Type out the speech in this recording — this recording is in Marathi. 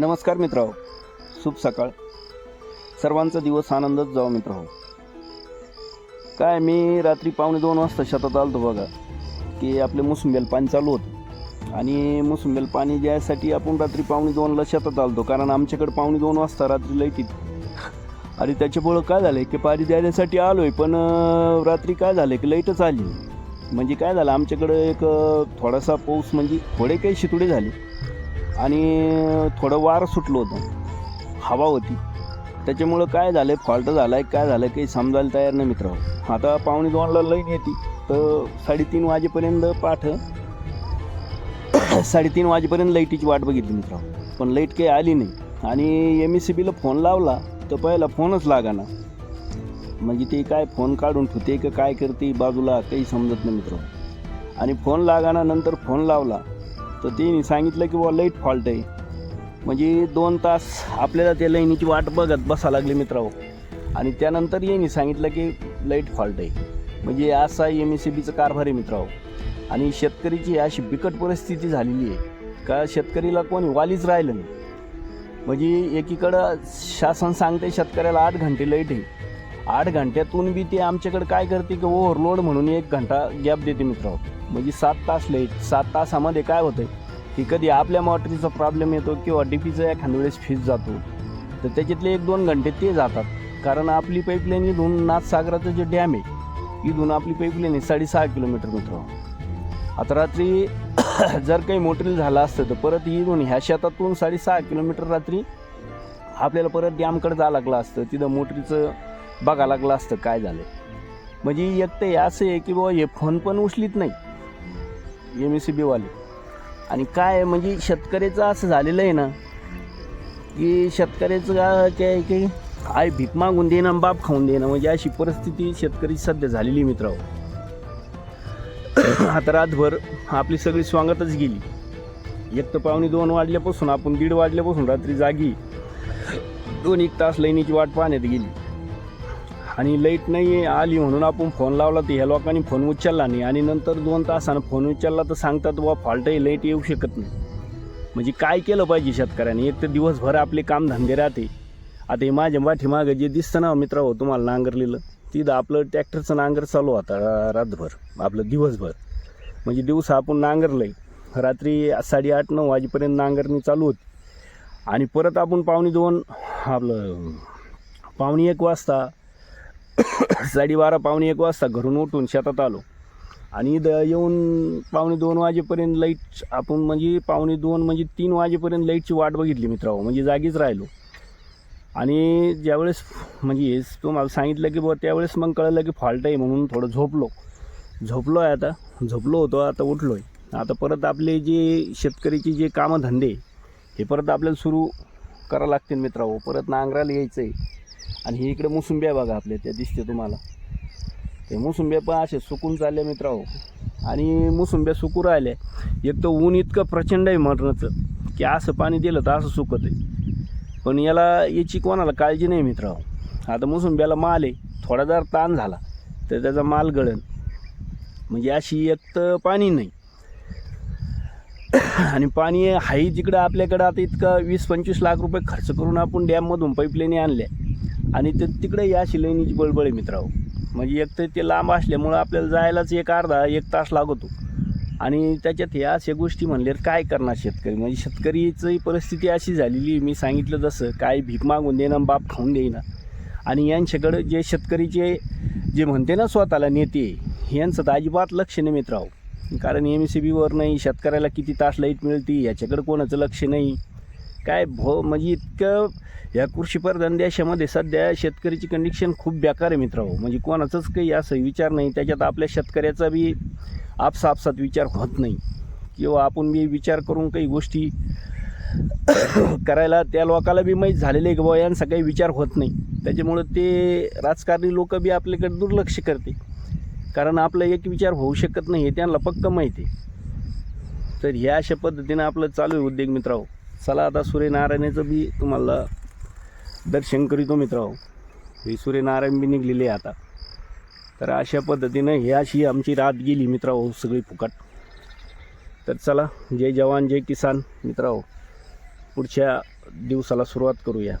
नमस्कार मित्र शुभ सकाळ. सर्वांचा दिवस आनंदच जाऊ मित्र हो काय मी रात्री पावणे दोन वाजता शेतात आलतो बघा की आपले मोसंबीला पाणी चालू होतं. आणि मोसंबीला पाणी द्यायसाठी आपण रात्री पावणे दोनला शेतात आलतो कारण आमच्याकडे पावणे दोन वाजता रात्री लाइट येते. आणि त्याच्यामुळं काय झालं की पाणी द्यायसाठी आलो आहे पण रात्री काय झालं की लाईटच आली म्हणजे काय झालं आमच्याकडं एक थोडासा पाऊस म्हणजे थोडे काही शितुडे झाले. आणि थोडं वारं सुटलं होतं. हवा होती. त्याच्यामुळं काय झालं फॉल्ट झाला आहे काय झालं काही समजायला तयार नाही मित्र आता पाहुणे दोनला लाईन येते. तर साडेतीन वाजेपर्यंत पाठ. साडेतीन वाजेपर्यंत लाईटीची वाट बघितली मित्र पण लाइट काही आली नाही. आणि एम एस सी बीला फोन लावला तर पहिला फोनच लागाना. म्हणजे ते काय फोन काढून ठेवते का काय करते बाजूला काही समजत नाही मित्र आणि फोन लागाना नंतर फोन लावला. तर त्यांनी सांगितलं की बुवा लाइट फॉल्ट आहे. म्हणजे दोन तास आपल्याला त्या लाईनीची वाट बघत बसा लागली मित्रांनो. आणि त्यानंतर यांनी सांगितलं की लाइट फॉल्ट आहे. म्हणजे असा एम एस सी बीचं कारभार आहे मित्रांनो. आणि शेतकरीची अशी बिकट परिस्थिती झालेली आहे. का शेतकरीला कोणी वालीच राहिलं नाही. म्हणजे एकीकडं शासन सांगते शेतकऱ्याला आठ घंटे लाइट आहे. आठ घंट्यातून बी ते आमच्याकडे काय करते की ओव्हरलोड म्हणून एक घंटा गॅप देते मित्र म्हणजे सात तास लेट सात तासामध्ये काय होतं की कधी आपल्या मोटरीचा प्रॉब्लेम येतो किंवा डी पीचा एखाद्या वेळेस फीज जातो. तर त्याच्यातले एक दोन घंटे ते जातात. कारण आपली पाईपलाईन इथून नाथसागराचं जे डॅम आहे इथून आपली पाईपलाईन आहे साडेसहा किलोमीटर मित्र आता रात्री जर काही मोटरील झालं असतं तर परत इथून ह्या शेतातून साडेसहा किलोमीटर रात्री आपल्याला परत डॅमकडे जावं लागलं असतं. तिथं मोटरीचं बघा लागलं असतं काय झालं. म्हणजे एक तर हे असं आहे की बाबा हे फोन पण उचलीत नाही. एम एस सी बीवाले आणि काय म्हणजे शेतकऱ्याचं असं झालेलं आहे ना की शेतकऱ्याचं काय काय आहे की आई भीक मागून देणं बाप खाऊन देणं म्हणजे अशी परिस्थिती शेतकरी सध्या झालेली मित्रांनो. आता रातभर आपली सगळी स्वागतच गेली. एक तर पावणे दोन वाजल्यापासून आपण दीड वाजल्यापासून रात्री जागी दोन एक तास लाईनीची वाट पाहण्यात गेली. आणि लाइट नाही आली म्हणून आपण फोन लावला तर ह्या लोकांनी फोन उचलला नाही. आणि नंतर दोन तासानं फोन उचलला तर सांगतात बा फॉल्ट आहे लाइट येऊ शकत नाही. म्हणजे काय केलं पाहिजे शेतकऱ्यांनी? एक तर दिवसभर आपले कामधंदे राहते. आता हे माझ्या पाठीमागं जे दिसतं ना मित्र हो तुम्हाला नांगरलेलं तिथं आपलं ट्रॅक्टरचं नांगर चालू होता रातभर आपलं दिवसभर. म्हणजे दिवस आपण नांगरलंय रात्री साडेआठ नऊ वाजेपर्यंत नांगरणी चालू होती. आणि परत आपण पावणे दोन आपलं पावणे एक वाजता साडेबारा पावणे एक वाजता घरून उठून शेतात आलो. आणि द येऊन पावणे दोन वाजेपर्यंत लाइट आपण म्हणजे पावणे दोन म्हणजे तीन वाजेपर्यंत लाईटची वाट बघितली मित्रांनो. म्हणजे जागीच राहिलो. आणि ज्यावेळेस म्हणजे हेच तुम्हाला सांगितलं की बुवा त्यावेळेस मग कळलं की फॉल्ट आहे म्हणून थोडं झोपलो. झोपलो आहे आता. झोपलो होतो आता उठलो आहे आता परत आपले जे शेतकरीचे जे कामं धंदे हे परत आपल्याला सुरू करावं लागतील मित्रांनो. परत नांगराला यायचं आहे आणि हे इकडे मोसुंब्या बघा आपल्या त्या दिसते तुम्हाला. ते मोसुंब्या पण असे सुकून चालल्या मित्रांनो. आणि मोसुंब्या सुकू राहिल्या. एक तर ऊन इतकं प्रचंड आहे मरणाचं की असं पाणी दिलं तर असं सुकत आहे. पण याला याची कोणाला काळजी नाही मित्रांनो. आता मोसुंब्याला माल आहे थोडा जर ताण झाला तर त्याचा माल गळण म्हणजे अशी एक तर पाणी नाही. आणि पाणी आहे जिकडं आपल्याकडं आता इतकं वीस पंचवीस लाख रुपये खर्च करून आपण डॅममधून पाईपलाईन आणल्या. आणि ते तिकडे या शिलाईनीची बळबळ मित्राव म्हणजे एक तर ते लांब असल्यामुळं आपल्याला जायलाच एक अर्धा एक तास लागतो. आणि त्याच्यात ह्या अशा गोष्टी म्हणल्यावर काय करणार शेतकरी? म्हणजे शेतकरीची परिस्थिती अशी झालेली आहे, मी सांगितलं जसं काय भीक मागून देणं बाप खाऊन देईना. आणि यांच्याकडं जे शेतकरीचे जे म्हणते ना स्वतःला नेते यांचं तर अजिबात लक्ष नाही मित्राव कारण एम सी बीवर नाही शेतकऱ्याला किती तास लाइट मिळते याच्याकडं कोणाचं लक्ष नाही. काय भो म्हणजे इतकं या कृषीप्रधान देशामध्ये सध्या शेतकरीची कंडिशन खूप बेकार आहे मित्रांनो. म्हणजे कोणाचंच काही असं विचार नाही. त्याच्यात आपल्या शेतकऱ्याचा बी आपसापसात विचार होत नाही. किंवा आपण बी विचार करून काही गोष्टी करायला त्या लोकाला बी माहीत झालेलं आहे की बाबा यांचा काही विचार होत नाही. त्याच्यामुळं ते राजकारणी लोक बी आपल्याकडे दुर्लक्ष करते. कारण आपला एक विचार होऊ शकत नाही हे त्यांना पक्क माहिती आहे. तर ह्या अशा पद्धतीनं आपलं चालू आहे उद्योग मित्रांनो. चला आता सूर्यनारायणाचं बी तुम्हाला दर्शन करीतो मित्रांनो. हे सूर्यनारायण बी निघलेले आहे आता. तर अशा पद्धतीनं ही अशी आमची रात गेली मित्रांनो सगळी फुकट. तर चला जय जवान जय किसान मित्रांनो. पुढच्या दिवसाला सुरुवात करूया.